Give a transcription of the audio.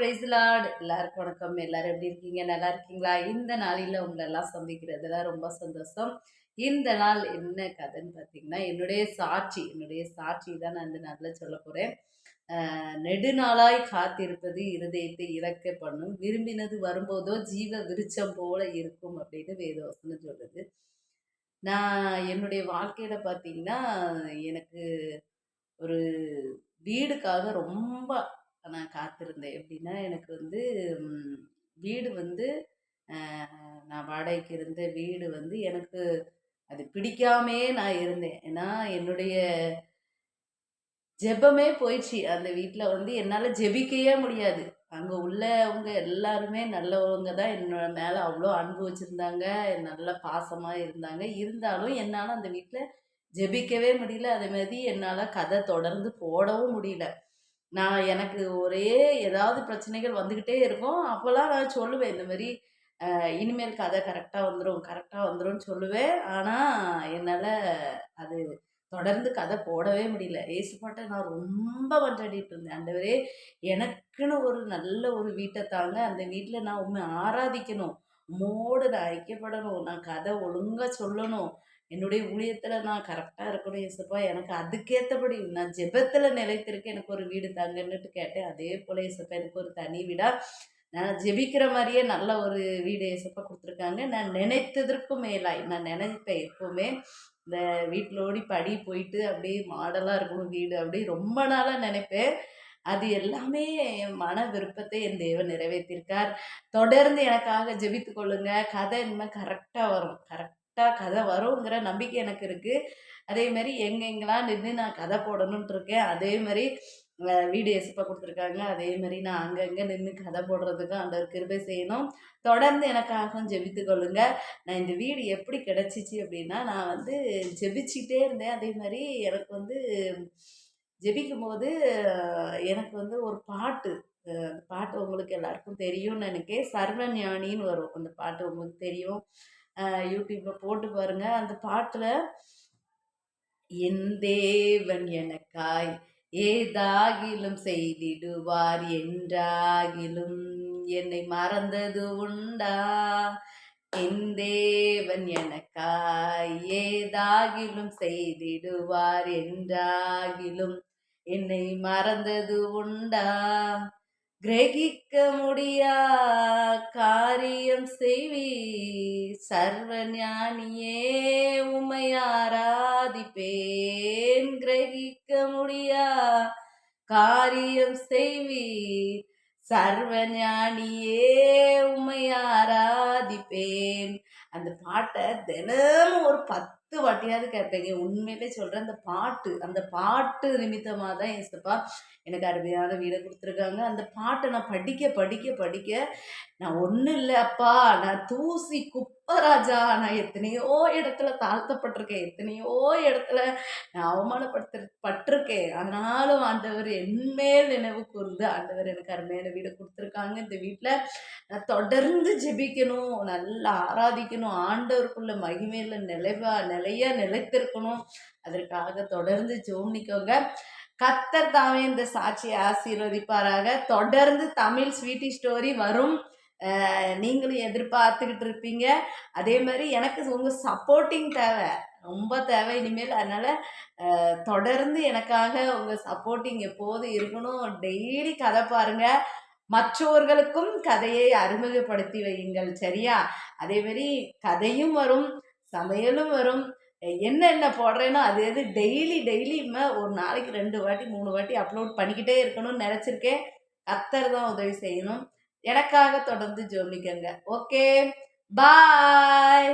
Price Lord எல்லாருக்கும் வணக்கம். எல்லாரும் எப்படி இருக்கீங்க? நல்லா இருக்கீங்களா? இந்த நாளில் உங்களை எல்லாம் சந்திக்கிறதுல ரொம்ப சந்தோஷம். இந்த நாள் என்ன கதைன்னு பார்த்தீங்கன்னா என்னுடைய சாட்சி என்னுடைய சாட்சி தான் நான் இந்த நாளில் சொல்ல போகிறேன் நெடுநாளாய் காத்திருப்பது இருதயத்தை இறக்க பண்ணும். விரும்பினது வரும்போதோ ஜீவ விருச்சம் போல இருக்கும் அப்படின்னு வேதவசனம் சொல்லுது. நான் என்னுடைய வாழ்க்கையில் பார்த்தீங்கன்னா எனக்கு ஒரு வீடுக்காக ரொம்ப நான் காத்திருந்தேன். எப்படின்னா எனக்கு வந்து வீடு வந்து நான் வாடகைக்கு இருந்த வீடு வந்து எனக்கு அது பிடிக்காமே நான் இருந்தேன். ஏன்னா என்னுடைய ஜெபமே போயிடுச்சு. அந்த வீட்டில் வந்து என்னால் ஜெபிக்கவே முடியாது. அங்கே உள்ளவங்க எல்லாருமே நல்லவங்க தான். என்னோட மேலே அவ்வளோ அன்பு வச்சுருந்தாங்க. நல்ல பாசமாக இருந்தாங்க. இருந்தாலும் என்னால் அந்த வீட்டில் ஜெபிக்கவே முடியல. அதே மாதிரி என்னால் கதை தொடர்ந்து போடவும் முடியல. நான் எனக்கு ஒரே ஏதாவது பிரச்சனைகள் வந்துக்கிட்டே இருக்கும். அப்போல்லாம் நான் சொல்லுவேன் இந்த மாதிரி இனிமேல் கதை கரெக்டாக வந்துடும் கரெக்டாக வந்துடும்னு சொல்லுவேன். ஆனால் என்னால் அது தொடர்ந்து கதை போடவே முடியல. ஏசுப்பாட்டை நான் ரொம்ப மன்றாடிட்டு இருந்தேன். ஆண்டவரே எனக்குன்னு ஒரு நல்ல ஒரு வீட்டை தாங்க. அந்த வீட்டில் நான் உண்மை ஆராதிக்கணும். மோடு நான் ஐக்கியப்படணும். நான் கதை ஒழுங்காக சொல்லணும். என்னுடைய ஊழியத்தில் நான் கரெக்டாக இருக்கணும் ஏசப்பா எனக்கு அதுக்கேற்றபடி நான் ஜெபத்தில் நிலைத்திருக்க எனக்கு ஒரு வீடு தாங்கன்னுட்டு கேட்டேன். அதே போல் ஏசப்பா எனக்கு ஒரு தனி வீடாக நான் ஜெபிக்கிற மாதிரியே நல்ல ஒரு வீடு ஏசப்பா கொடுத்துருக்காங்க. நான் நினைத்ததற்கும் மேலாய் நான் நினைப்பேன் எப்போவுமே இந்த வீட்டில் ஓடி படி போயிட்டு அப்படியே மாடலாக இருக்கணும் வீடு அப்படி ரொம்ப நாளாக நினைப்பேன். அது எல்லாமே என் மன விருப்பத்தை என் தேவன் நிறைவேற்றியிருக்கார் தொடர்ந்து எனக்காக ஜெபித்து கொள்ளுங்க. கதை இனிமேல் கரெக்டாக வரும். கரெக்ட் கரெக்டாக கதை வருங்கிற நம்பிக்கை எனக்கு இருக்குது அதே மாதிரி எங்கெங்கெல்லாம் நின்று நான் கதை போடணுன்ட்டு இருக்கேன் அதே மாதிரி வீடியோ எசுப்பாக கொடுத்துருக்காங்க. அதே மாதிரி நான் அங்கங்கே நின்று கதை போடுறதுக்கு அந்த கிருபை செய்யணும். தொடர்ந்து எனக்காக ஜெபித்து கொள்ளுங்க. நான் இந்த வீடு எப்படி கிடச்சிச்சு அப்படின்னா நான் வந்து ஜெபிச்சிட்டே இருந்தேன். அதே மாதிரி எனக்கு வந்து ஜெபிக்கும் போது எனக்கு வந்து ஒரு பாட்டு அந்த பாட்டு உங்களுக்கு எல்லாருக்கும் தெரியும்னு நினைக்கேன் சர்வஞானின்னு வரும் அந்த பாட்டு உங்களுக்கு தெரியும். யூடியூப்பில் போட்டு பாருங்கள் அந்த பாட்டில் என் தேவன் எனக்காய் ஏதாகிலும் செய்திடுவார் என்றாகிலும் என்னை மறந்தது உண்டா? என் தேவன் எனக்காய் ஏதாகிலும் செய்திடுவார் என்றாகிலும் என்னை மறந்தது உண்டா? கிரகிக்க முடியா? காரியம் செய்வி சர்வ ஞானியே உமையாராதிப்பேன் கிரகிக்க முடியா? காரியம் செய்வி சர்வ ஞானியே உமையாராதிப்பேன் அந்த பாட்டை தினமும் ஒரு பத்து பத்து வாட்டியாவது கேட்பேங்க உண்மையிலே சொல்கிறேன் அந்த பாட்டு அந்த பாட்டு நிமித்தமாக தான் ஏசப்பா எனக்கு அருமையான வீடை கொடுத்துருக்காங்க. அந்த பாட்டை நான் படிக்க படிக்க படிக்க நான் ஒன்றும் இல்லை அப்பா நான் தூசி குப்பராஜா நான் எத்தனையோ இடத்துல தாழ்த்தப்பட்டிருக்கேன் எத்தனையோ இடத்துல நான் அவமானப்படுத்த பட்டிருக்கேன். ஆனாலும் ஆண்டவர் என்மேல் நினைவு கூர்ந்து ஆண்டவர் எனக்கு அருமையான வீடை கொடுத்துருக்காங்க. இந்த வீட்டில் நான் தொடர்ந்து ஜெபிக்கணும் நல்லா ஆராதிக்கணும். ஆண்டவருக்குள்ள மகிமையில் நிலைவா நிலையாக நிலைத்திருக்கணும். அதற்காக தொடர்ந்து ஜோம்னிக்கோங்க. கத்தர் தாமே இந்த சாட்சியை ஆசீர்வதிப்பாராக. தொடர்ந்து தமிழ் ஸ்வீட்டி ஸ்டோரி வரும். நீங்களும் எதிர்பார்த்துக்கிட்டு இருப்பீங்க. அதே மாதிரி எனக்கு உங்கள் சப்போர்ட்டிங் தேவை. ரொம்ப தேவை இனிமேல். அதனால் தொடர்ந்து எனக்காக உங்கள் சப்போர்ட்டிங் எப்போது இருக்கணும் டெய்லி கதை பாருங்கள் மற்றவர்களுக்கும் கதையை அறிமுகப்படுத்தி வையுங்கள். சரியா? அதேமாரி கதையும் வரும். சமையலும் வரும். என்னென்ன போடுறேனோ அது எது டெய்லி டெய்லியுமே ஒரு நாளைக்கு ரெண்டு வாட்டி மூணு வாட்டி அப்லோட் பண்ணிக்கிட்டே இருக்கணும்னு நினச்சிருக்கேன். கத்தர் தான் உதவி செய்யணும். எனக்காக தொடர்ந்து ஜோமிக்கங்க ஓகே பாய்